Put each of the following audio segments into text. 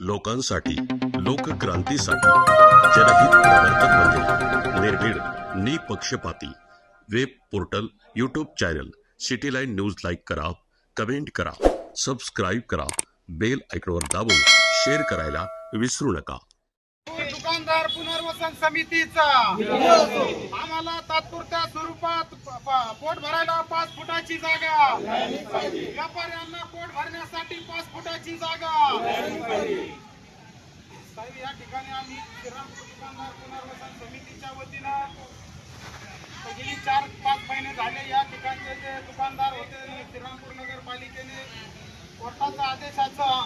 लोकांसाठी लोकक्रांतीसाठी. जनहित प्रवर्तक म्हणजे निर्भीड निपक्षपाती. Web portal YouTube channel city line news like करा कमेंट करा सबस्क्राईब करा बेल आयकॉनवर दाबून शेअर करायला विसरू नका. दुकानदार पुनर्वसन समितीचा. आम्हाला तात्पुरत्या स्वरूपात पोट भरायला पाच फुटाची जागा. व्यापाऱ्यांना पोट भरण्यासाठी पाच जागा. साहेब या ठिकाणी आम्ही श्रीरामपूर दुकानदार पुनर्वसन समितीच्या वतीनं गेली चार पाच महिने झाले या ठिकाणचे जे दुकानदार होते श्रीरामपूर नगरपालिकेने कोर्टाच्या आदेशाचं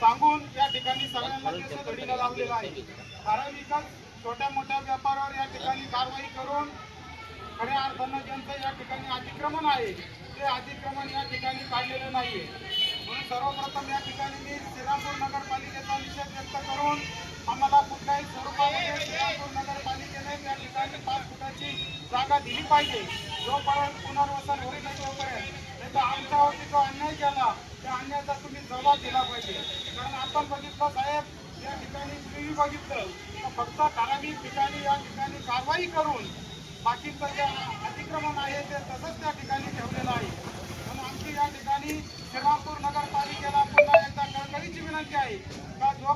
सांगून या ठिकाणी सगळ्यांना केस घडीला लावलेला आहे. ठराविकच छोट्या मोठ्या व्यापारावर या ठिकाणी कारवाई करून खऱ्या अर्थानं ज्यांचं या ठिकाणी अतिक्रमण आहे ते अतिक्रमण या ठिकाणी काढलेलं नाहीये. म्हणून सर्वप्रथम या ठिकाणी मी श्रीरामपूर नगरपालिकेचा निषेध व्यक्त करून आम्हाला कुठल्याही स्वरूपामध्ये श्रीरामपूर नगरपालिकेने या ठिकाणी पाच फुटाची जागा दिली पाहिजे. जोपर्यंत पुनर्वसन होईल तोपर्यंत. नाही तर आमच्यावरती जो अन्याय केला त्या अन्यायाचा तुम्ही जबाब दिला पाहिजे. कारण आपण बघितलं साहेब या ठिकाणी तुम्ही बघितलं. तर फक्त ठराविक ठिकाणी या ठिकाणी कारवाई करून बाकीचं जे अतिक्रमण आहे ते तसंच त्या ठिकाणी ठेवलेलं आहे.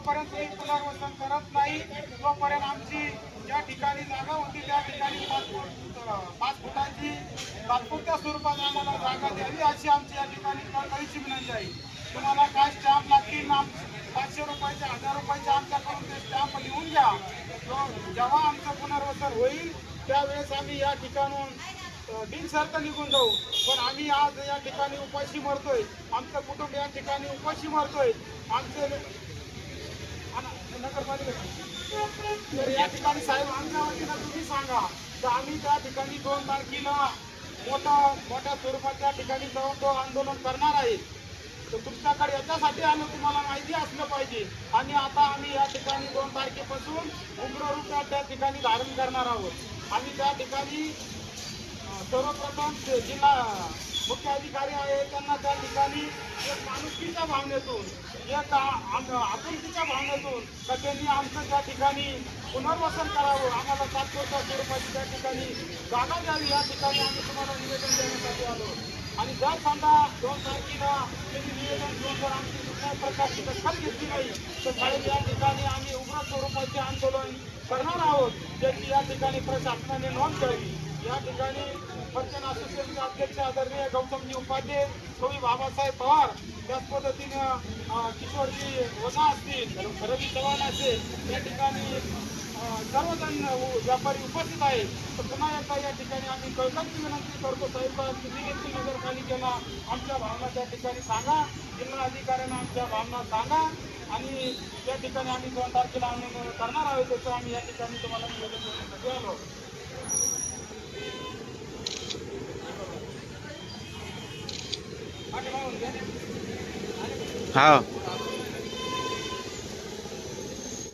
जोपर्यंत तुम्ही पुनर्वसन करत नाही तोपर्यंत आमची ज्या ठिकाणी जागा होती त्या ठिकाणी पाच फूट पाच फुटाची तात्पुरत्या स्वरूपात आम्हाला जागा द्यावी अशी आमची या ठिकाणी कळकळीची विनंती आहे. तुम्हाला काय स्टॅम्प लागतील ना पाचशे रुपयाचे हजार रुपयाचे आमच्याकडून ते स्टॅम्प लिहून घ्या. जेव्हा आमचं पुनर्वसन होईल त्यावेळेस आम्ही या ठिकाणून अ, बिनशर्त निघून जाऊ. पण आम्ही आज या ठिकाणी उपाशी मरतोय. आमचं कुटुंब या ठिकाणी उपाशी मरतोय. आमचे तर या ठिकाणी साहेब आमच्या वतीनं तुम्ही सांगा तर आम्ही त्या ठिकाणी दोन तारखेला मोठा मोठ्या स्वरूपात त्या ठिकाणी जाऊन तो आंदोलन करणार आहे. तर तुमच्याकडे याच्यासाठी आलं तुम्हाला माहिती असलं पाहिजे. आणि आता आम्ही या ठिकाणी दोन तारखेपासून उग्र रूप त्या- ठिकाणी धारण करणार आहोत. आणि त्या ठिकाणी सर्वप्रथम जे जिल्हा मुख्य अधिकारी आहे त्यांना त्या ठिकाणी एक माणुसकीच्या भावनेतून एक आपुलकीच्या भावनेतून तर त्यांनी आमचं त्या ठिकाणी पुनर्वसन करावं. आम्हाला तात्पुरत्या स्वरूपाची त्या ठिकाणी जागा द्यावी या ठिकाणी आम्ही तुम्हाला निवेदन देण्यासाठी आलो. आणि जर समजा दोन तारखेला त्यांनी निवेदन घेऊन जर आमची कुठल्याही प्रकारची दखल घेतली नाही तर साहेब या ठिकाणी आम्ही उग्र स्वरूपाचे आंदोलन करणार आहोत ज्याची या ठिकाणी प्रशासनाने नोंद घ्यावी. या ठिकाणी पर्यटन असोसिएशनचे अध्यक्ष आदरणीय गौतमजी उपाध्ये कवी बाबासाहेब पवार त्याच पद्धतीनं किशोरजी वसा असतील रवी चव्हाण असेल या ठिकाणी सर्वजण व्यापारी उपस्थित आहे तर पुन्हा एकदा या ठिकाणी आम्ही कळकळची विनंती करतो साहेब तुम्ही देखील नगरपालिकेला आमच्या भावना त्या ठिकाणी सांगा जिल्हा अधिकाऱ्यांना आमच्या भावना सांगा आणि त्या ठिकाणी आम्ही दोन तारखेला आंदोलन करणार आहोत त्याचं आम्ही या ठिकाणी तुम्हाला निवेदन देण्यासाठी आलो. 好。